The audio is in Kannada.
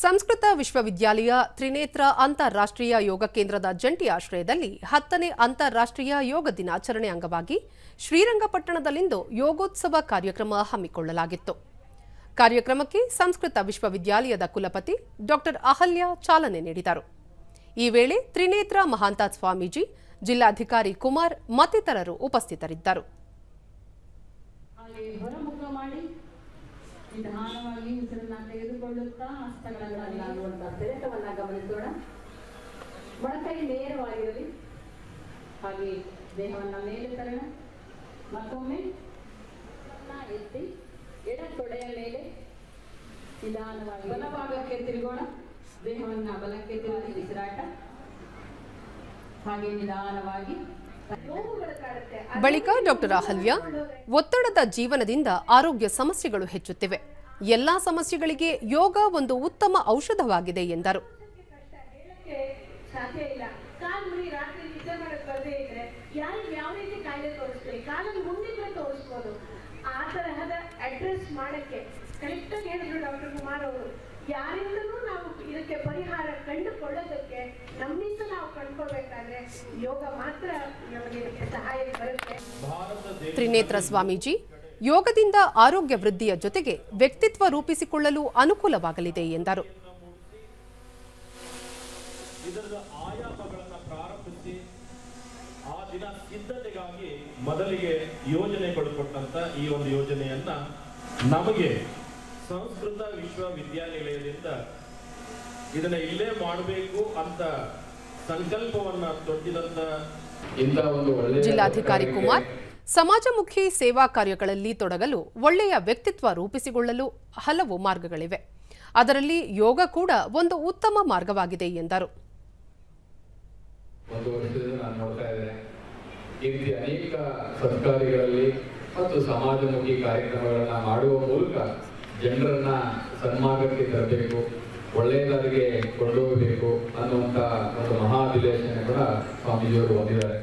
ಸಂಸ್ಕೃತ ವಿಶ್ವವಿದ್ಯಾಲಯ ತ್ರಿನೇತ್ರ ಅಂತಾರಾಷ್ಟ್ರೀಯ ಯೋಗ ಕೇಂದ್ರದ ಜಂಟಿ ಆಶ್ರಯದಲ್ಲಿ ಹತ್ತನೇ ಅಂತಾರಾಷ್ಟ್ರೀಯ ಯೋಗ ದಿನಾಚರಣೆ ಅಂಗವಾಗಿ ಶ್ರೀರಂಗಪಟ್ಟಣದಲ್ಲಿಂದು ಯೋಗೋತ್ಸವ ಕಾರ್ಯಕ್ರಮ ಹಮ್ಮಿಕೊಳ್ಳಲಾಗಿತ್ತು. ಕಾರ್ಯಕ್ರಮಕ್ಕೆ ಸಂಸ್ಕೃತ ವಿಶ್ವವಿದ್ಯಾಲಯದ ಕುಲಪತಿ ಡಾಕ್ಟರ್ ಅಹಲ್ಯ ಚಾಲನೆ ನೀಡಿದರು. ಈ ವೇಳೆ ತ್ರಿನೇತ್ರ ಮಹಾಂತ ಸ್ವಾಮೀಜಿ, ಜಿಲ್ಲಾಧಿಕಾರಿ ಕುಮಾರ್ ಮತ್ತಿತರರು ಉಪಸ್ಥಿತರಿದ್ದರು. ನಿಧಾನವಾಗಿ ಉಸಿರನ್ನ ತೆಗೆದುಕೊಳ್ಳುತ್ತಾ ಹಸ್ತಗಳಲ್ಲಾಗುವಂತಹ ಸೆಳೆತವನ್ನ ಗಮನಿಸೋಣ. ಮೊಣಕೈ ನೇರವಾಗಿರಲಿ. ಹಾಗೆ ದೇಹವನ್ನ ಮೇಲೆ ತರೋಣ. ಮತ್ತೊಮ್ಮೆ ಎತ್ತಿ ಎಡ ತೊಡೆಯ ಮೇಲೆ ನಿಧಾನವಾಗಿ ಬಲಭಾಗಕ್ಕೆ ತಿರುಗೋಣ. ದೇಹವನ್ನ ಬಲಕ್ಕೆ ತಿರುಗಿ ಉಸಿರಾಟ ಹಾಗೆ ನಿಧಾನವಾಗಿ ಬಳಿಕ ಡಾಕ್ಟರ್ ಅಹಲ್ಯ ಒತ್ತಡದ ಜೀವನದಿಂದ ಆರೋಗ್ಯ ಸಮಸ್ಯೆಗಳು ಹೆಚ್ಚುತ್ತಿವೆ ಎಲ್ಲಾ ಸಮಸ್ಯೆಗಳಿಗೆ ಯೋಗ ಒಂದು ಉತ್ತಮ ಔಷಧವಾಗಿದೆ ಎಂದರು ಯಾರಿಂದಲೂ ನಾವು ಇದಕ್ಕೆ ಪರಿಹಾರ ಕಂಡುಕೊಳ್ಳೋದಕ್ಕೆ ನಮ್ಮಿಂದ ನಾವು ಕಂಡುಕೊಳ್ಬೇಕಾದ್ರೆ ಯೋಗ ಮಾತ್ರ ನಮಗೆ ಇದಕ್ಕೆ ಸಹಾಯ ಬರುತ್ತೆ ತ್ರಿನೇತ್ರ ಸ್ವಾಮೀಜಿ ಯೋಗದಿಂದ ಆರೋಗ್ಯ ವೃದ್ಧಿಯ ಜೊತೆಗೆ ವ್ಯಕ್ತಿತ್ವ ರೂಪಿಸಿಕೊಳ್ಳಲು ಅನುಕೂಲವಾಗಲಿದೆ ಎಂದರು. ಮೊದಲಿಗೆ ಯೋಜನೆಗಳು ಕೊಟ್ಟಂತ ಈ ಒಂದು ಯೋಜನೆಯನ್ನ ನಮಗೆ ಸಂಸ್ಕೃತ ವಿಶ್ವವಿದ್ಯಾನಿಲಯದಿಂದ ಇದನ್ನ ಇಲ್ಲೇ ಮಾಡಬೇಕು ಅಂತ ಸಂಕಲ್ಪವನ್ನ ತೊಟ್ಟಿದಂತ ಜಿಲ್ಲಾಧಿಕಾರಿ ಕುಮಾರ್ ಸಮಾಜಮುಖಿ ಸೇವಾ ಕಾರ್ಯಗಳಲ್ಲಿ ತೊಡಗಲು ಒಳ್ಳೆಯ ವ್ಯಕ್ತಿತ್ವ ರೂಪಿಸಿಕೊಳ್ಳಲು ಹಲವು ಮಾರ್ಗಗಳಿವೆ. ಅದರಲ್ಲಿ ಯೋಗ ಕೂಡ ಒಂದು ಉತ್ತಮ ಮಾರ್ಗವಾಗಿದೆ ಎಂದರು. ಅನೇಕ ಸರ್ಕಾರಿಗಳಲ್ಲಿ ಮತ್ತು ಸಮಾಜಮುಖಿ ಕಾರ್ಯಕ್ರಮಗಳನ್ನು ಮಾಡುವ ಮೂಲಕ ಜನರನ್ನ ಸನ್ಮಾರ್ಗಕ್ಕೆ ತರಬೇಕು, ಒಳ್ಳೆಯದಾರಿಗೆ ಕೊಂಡೋಗಬೇಕು ಅನ್ನುವಂಥ ಒಂದು ಮಹಾ ಅಭಿಲೇಷಣೆ ಕೂಡ ಸ್ವಾಮೀಜಿಯವರು ಹೊಂದಿದ್ದಾರೆ.